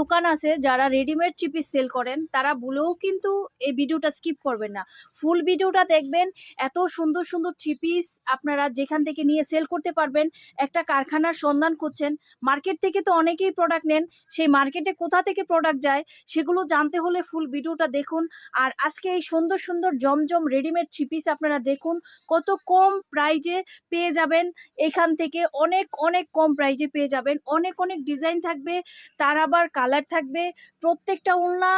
দোকান আছে যারা রেডিমেড চিপি সেল করেন, তারা বলেও কিন্তু এই ভিডিওটা স্কিপ করবেন না। ফুল ভিডিওটা দেখবেন, এত সুন্দর সুন্দর থ্রি পিস আপনারা যেখান থেকে নিয়ে সেল করতে পারবেন, একটা কারখানার সন্ধান করছেন মার্কেট থেকে তো অনেকেই প্রোডাক্ট নেন, সেই মার্কেটে কোথা থেকে প্রোডাক্ট যায়, সেগুলো জানতে হলে ফুল ভিডিওটা দেখুন। আর আজকে এই সুন্দর সুন্দর জমজম রেডিমেড থ্রি পিস আপনারা দেখুন, কত কম প্রাইজে পেয়ে যাবেন, এখান থেকে অনেক অনেক কম প্রাইজে পেয়ে যাবেন, অনেক অনেক ডিজাইন থাকবে, তার আবার কালার থাকবে, প্রত্যেকটা ওড়না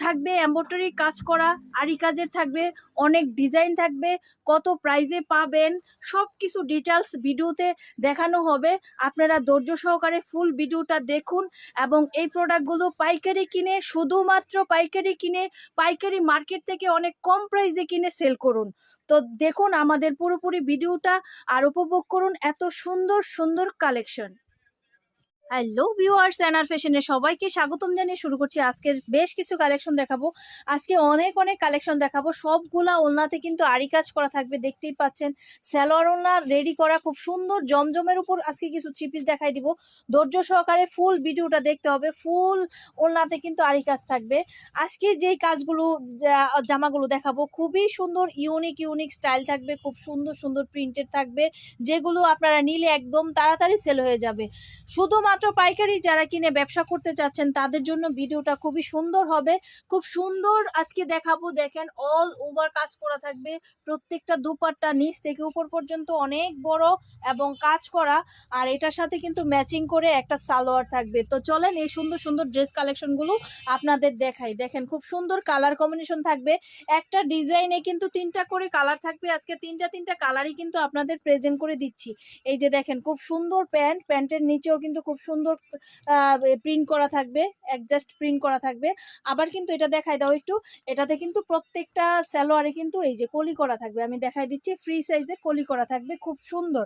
থাকবে এম্ব্রয়ডারি কাজ করা আরি কাজের থাকবে, অনেক ডিজাইন থাকবে, কত প্রাইজে পাবেন সব কিছু ডিটেলস ভিডিওতে দেখানো হবে। আপনারা ধৈর্য সহকারে ফুল ভিডিওটা দেখুন এবং এই প্রোডাক্টগুলো পাইকারি কিনে, শুধুমাত্র পাইকারি কিনে, পাইকারি মার্কেট থেকে অনেক কম প্রাইজে কিনে সেল করুন। তো দেখুন আমাদের পুরোপুরি ভিডিওটা আর উপভোগ করুন এত সুন্দর সুন্দর কালেকশন হ্যালো ভিউয়ার্স অ্যানার ফ্যাশনে সবাইকে স্বাগতম জানিয়ে শুরু করছি। আজকের বেশ কিছু কালেকশন দেখাবো। আজকে অনেক অনেক কালেকশন দেখাবো। সবগুলা ওলনাতে কিন্তু আরি কাজ করা থাকবে, দেখতেই পাচ্ছেন। স্যালোয়ার ওলনা রেডি করা, খুব সুন্দর জমজমের উপর আজকে কিছু চিপিস দেখাই দিব। ধৈর্য সহকারে ফুল ভিডিওটা দেখতে হবে। ফুল ওলনাতে কিন্তু আরি কাজ থাকবে। আজকে যেই কাজগুলো জামাগুলো দেখাবো, খুবই সুন্দর ইউনিক ইউনিক স্টাইল থাকবে। খুব সুন্দর সুন্দর প্রিন্টেড থাকবে। যেগুলো আপনারা নিলে একদম তাড়াতাড়ি সেল হয়ে যাবে। শুধুমাত্র পাইকারি যারা কিনে ব্যবসা করতে চাচ্ছেন, তাদের জন্য ভিডিওটা খুবই সুন্দর হবে। খুব সুন্দর আজকে দেখাবো। দেখেন অল ওভার কাজ করা থাকবে। প্রত্যেকটা দুপাট্টা নিচ থেকে উপর পর্যন্ত অনেক বড় এবং কাজ করা। আর এটার সাথে কিন্তু ম্যাচিং করে একটা সালোয়ার থাকবে। তো চলেন এই সুন্দর সুন্দর ড্রেস কালেকশনগুলো আপনাদের দেখাই। দেখেন, খুব সুন্দর কালার কম্বিনেশন থাকবে। একটা ডিজাইনে কিন্তু তিনটা করে কালার থাকবে। আজকে তিনটা তিনটা কালারই কিন্তু আপনাদের প্রেজেন্ট করে দিচ্ছি। এই যে দেখেন, খুব সুন্দর প্যান্ট। প্যান্টের নিচেও কিন্তু খুব সুন্দর প্রিন্ট করা থাকবে অ্যাডজাস্ট প্রিন্ট করা থাকবে। আবার কিন্তু এটা দেখাই দাও একটু, এটাতে কিন্তু প্রত্যেকটা স্যালোয়ারে কিন্তু এই যে কলি করা থাকবে, আমি দেখাই দিচ্ছি ফ্রি সাইজে কলি করা থাকবে, খুব সুন্দর।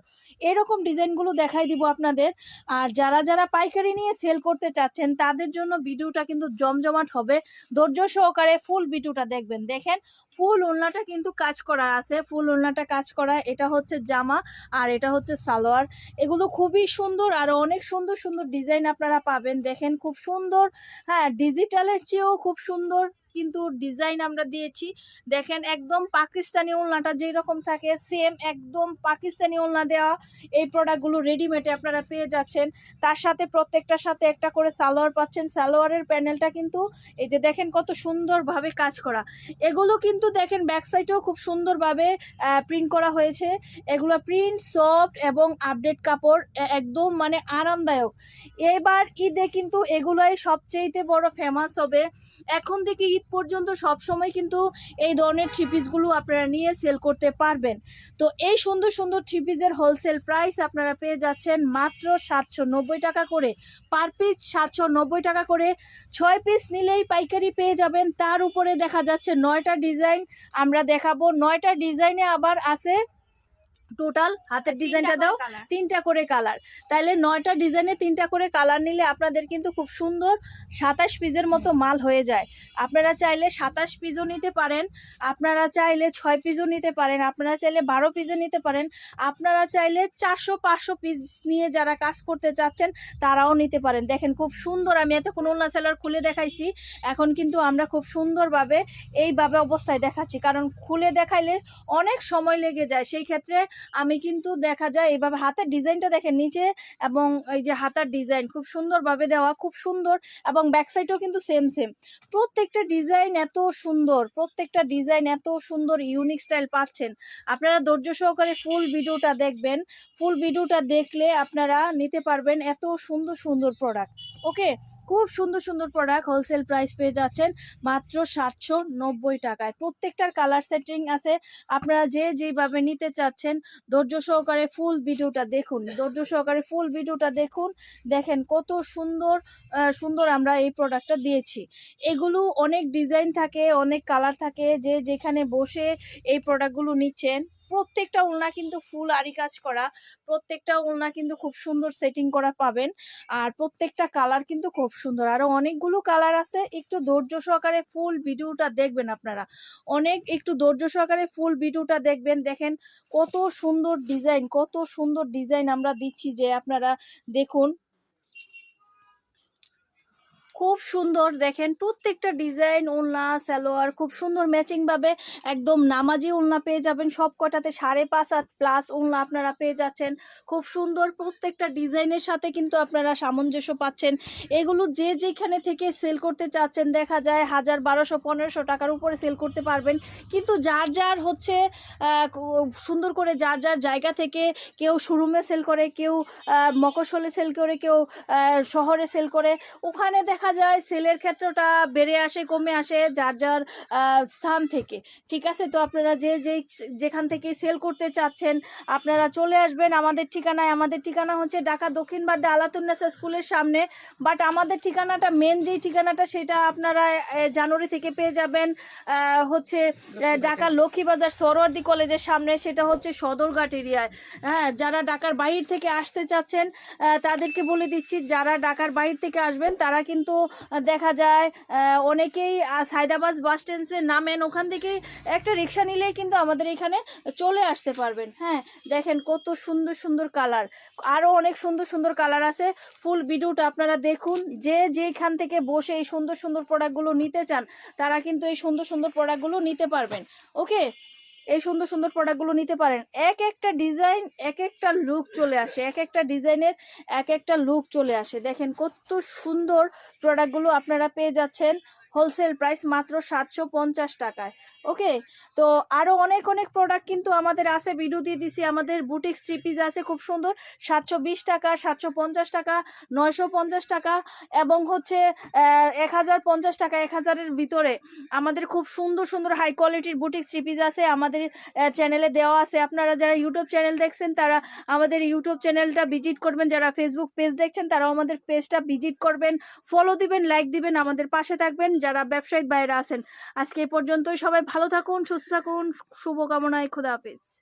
এরকম ডিজাইনগুলো দেখাই দিব আপনাদের। আর যারা যারা পাইকারি নিয়ে সেল করতে চাচ্ছেন, তাদের জন্য ভিডিওটা কিন্তু জমজমাট হবে। ধৈর্য সহকারে ফুল ভিডিওটা দেখবেন। দেখেন ফুল ওলনাটা কিন্তু কাজ করা আছে ফুল ওলনাটা কাজ করা, এটা হচ্ছে জামা আর এটা হচ্ছে সালোয়ার। এগুলো খুবই সুন্দর আর অনেক সুন্দর সুন্দর ডিজাইন আপনারা পাবেন। দেখেন খুব সুন্দর হ্যাঁ ডিজিটালের চেয়েও খুব সুন্দর কিন্তু ডিজাইন আমরা দিয়েছি। দেখেন একদম পাকিস্তানি ওলনাটা যেই রকম থাকে সেম একদম পাকিস্তানি ওলনা দেওয়া এই প্রোডাক্টগুলো রেডিমেডে আপনারা পেয়ে যাচ্ছেন। তার সাথে প্রত্যেকটার সাথে একটা করে সালোয়ার পাচ্ছেন। সালোয়ারের প্যানেলটা কিন্তু এই যে দেখেন কত সুন্দরভাবে কাজ করা। এগুলো কিন্তু দেখেন ব্যাক সাইডেও খুব সুন্দরভাবে প্রিন্ট করা হয়েছে। এগুলো প্রিন্ট সফট এবং আপডেট কাপড় একদম মানে আরামদায়ক। এবার ঈদে কিন্তু এগুলোই সবচেয়েতে বড় ফেমাস হবে। এখন থেকে ঈদ পর্যন্ত সব সময় কিন্তু এই ধরনের থ্রি পিসগুলো আপনারা নিয়ে সেল করতে পারবেন। তো এই সুন্দর সুন্দর থ্রি পিসের হোলসেল প্রাইস আপনারা পেয়ে যাচ্ছেন মাত্র সাতশো নব্বই টাকা করে। পার পিস সাতশো নব্বই টাকা করে। ছয় পিস নিলেই পাইকারি পেয়ে যাবেন। তার উপরে দেখা যাচ্ছে নয়টা ডিজাইন আমরা দেখাবো নয়টা ডিজাইনে আবার আছে টোটাল হাতের ডিজাইনটা দাও তিনটা করে কালার তাহলে নয়টা ডিজাইনে তিনটা করে কালার নিলে আপনাদের কিন্তু খুব সুন্দর সাতাশ পিসের মতো মাল হয়ে যায়। আপনারা চাইলে সাতাশ পিসও নিতে পারেন আপনারা চাইলে ছয় পিসও নিতে পারেন আপনারা চাইলে বারো পিসও নিতে পারেন আপনারা চাইলে চারশো পাঁচশো পিস নিয়ে যারা কাজ করতে চাচ্ছেন তারাও নিতে পারেন। দেখেন খুব সুন্দর আমি এতক্ষণ ওলনা সেলার খুলে দেখাইছি এখন কিন্তু আমরা খুব সুন্দরভাবে এইভাবে অবস্থায় দেখাচ্ছি। কারণ খুলে দেখাইলে অনেক সময় লেগে যায় সেই ক্ষেত্রে আমি কিন্তু দেখা যায় এইভাবে হাতের ডিজাইনটা দেখেন নিচে এবং এই যে হাতার ডিজাইন খুব সুন্দরভাবে দেওয়া, খুব সুন্দর এবং ব্যাক সাইডও কিন্তু সেম সেম প্রত্যেকটা ডিজাইন এত সুন্দর, প্রত্যেকটা ডিজাইন এত সুন্দর ইউনিক স্টাইল পাচ্ছেন। আপনারা ধৈর্য সহকারে ফুল ভিডিওটা দেখবেন। ফুল ভিডিওটা দেখলে আপনারা নিতে পারবেন এত সুন্দর সুন্দর প্রোডাক্ট ওকে খুব সুন্দর সুন্দর প্রোডাক্ট হোলসেল প্রাইস পেয়ে যাচ্ছেন মাত্র সাতশো নব্বই টাকায়। প্রত্যেকটার কালার সেটিং আছে। আপনারা যে যেভাবে নিতে চাচ্ছেন, ধৈর্য সহকারে ফুল ভিডিওটা দেখুন। ধৈর্য সহকারে ফুল ভিডিওটা দেখুন। দেখেন কত সুন্দর সুন্দর আমরা এই প্রোডাক্টটা দিয়েছি। এগুলো অনেক ডিজাইন থাকে, অনেক কালার থাকে। যে যেখানে বসে এই প্রোডাক্টগুলো নিচ্ছেন প্রত্যেকটা ওলনা কিন্তু ফুল আরি কাজ করা, প্রত্যেকটা ওলনা কিন্তু খুব সুন্দর সেটিং করা পাবেন। আর প্রত্যেকটা কালার কিন্তু খুব সুন্দর। আরও অনেকগুলো কালার আছে, একটু ধৈর্য সহকারে ফুল ভিডিওটা দেখবেন আপনারা। অনেক একটু ধৈর্য সহকারে ফুল ভিডিওটা দেখবেন। দেখেন কত সুন্দর ডিজাইন কত সুন্দর ডিজাইন আমরা দিচ্ছি যে আপনারা দেখুন। খুব সুন্দর দেখেন, প্রত্যেকটা ডিজাইন ওলনা সালোয়ার খুব সুন্দর ম্যাচিংভাবে একদম নামাজি ওলনা পেয়ে যাবেন। সব কটাতে সাড়ে পাঁচ হাত প্লাস ওলনা আপনারা পেয়ে যাচ্ছেন। খুব সুন্দর প্রত্যেকটা ডিজাইনের সাথে কিন্তু আপনারা সামঞ্জস্য পাচ্ছেন। এগুলো যে যেখানে থেকে সেল করতে চাচ্ছেন, দেখা যায় হাজার বারোশো, পনেরোশো টাকার উপরে সেল করতে পারবেন। কিন্তু যার যার হচ্ছে সুন্দর করে যার যার জায়গা থেকে কেউ শোরুমে সেল করে, কেউ মকসলে সেল করে, কেউ শহরে সেল করে, ওখানে দেখা যায় সেলের ক্ষেত্রটা বেড়ে আসে কমে আসে যার যার স্থান থেকে। ঠিক আছে? তো আপনারা যে যে যেখান থেকে সেল করতে চাচ্ছেন আপনারা চলে আসবেন আমাদের ঠিকানায়। আমাদের ঠিকানা হচ্ছে ঢাকা দক্ষিণ বাড্ডা আলাতুন্নেসা স্কুলের সামনে। বাট আমাদের ঠিকানাটা মেন যেই ঠিকানাটা সেটা আপনারা জানুয়ারি থেকে পেয়ে যাবেন হচ্ছে আহ, ঢাকা লক্ষ্মীবাজার সরোয়ার্দি কলেজের সামনে। সেটা হচ্ছে সদরঘাট এরিয়ায় হ্যাঁ যারা ঢাকার বাইরে থেকে আসতে চাচ্ছেন তাদেরকে বলে দিচ্ছি যারা ঢাকার বাইরে থেকে আসবেন তারা কিন্তু আহ, দেখা যায় অনেকেই আহ, সায়দাবাদ বাস স্ট্যান্ডে নামেন। ওখান থেকে একটা রিক্সা নিলেই কিন্তু আমাদের এখানে চলে আসতে পারবেন। হ্যাঁ দেখেন কত সুন্দর সুন্দর কালার। আরও অনেক সুন্দর সুন্দর কালার আছে। ফুল ভিডিওটা আপনারা দেখুন। যে যেখান থেকে বসে এই সুন্দর সুন্দর প্রোডাক্টগুলো নিতে চান তারা কিন্তু এই সুন্দর সুন্দর প্রোডাক্টগুলো নিতে পারবেন। ওকে এই সুন্দর সুন্দর প্রোডাক্টগুলো নিতে পারেন। এক একটা ডিজাইন এক একটা লুক চলে আসে। এক একটা ডিজাইনের এক একটা লুক চলে আসে। দেখেন কত সুন্দর প্রোডাক্টগুলো আপনারা পেয়ে যাচ্ছেন। হোলসেল প্রাইস মাত্র সাতশো পঞ্চাশ টাকায়। ওকে? তো আরও অনেক অনেক প্রোডাক্ট কিন্তু আমাদের আছে। ভিডিও দিয়ে দিছি, আমাদের বুটিক থ্রি পিস আছে, খুব সুন্দর। সাতশো বিশ টাকা, সাতশো পঞ্চাশ টাকা, নয়শো পঞ্চাশ টাকা এবং হচ্ছে এক হাজার পঞ্চাশ টাকা, এক হাজারের ভিতরে। আমাদের খুব সুন্দর সুন্দর হাই কোয়ালিটির বুটিক থ্রি পিস আছে। আমাদের চ্যানেলে দেওয়া আছে। আপনারা যারা ইউটিউব চ্যানেল দেখছেন, তারা আমাদের ইউটিউব চ্যানেলটা ভিজিট করবেন। যারা ফেসবুক পেজ দেখছেন, তারাও আমাদের পেজটা ভিজিট করবেন। ফলো দিবেন লাইক দিবেন, আমাদের পাশে থাকবেন। যারা ব্যবসায়িক বাইরে আছেন, আজকে এই পর্যন্তই। সবাই ভালো থাকুন, সুস্থ থাকুন। শুভকামনায়, খুদা হাফিজ।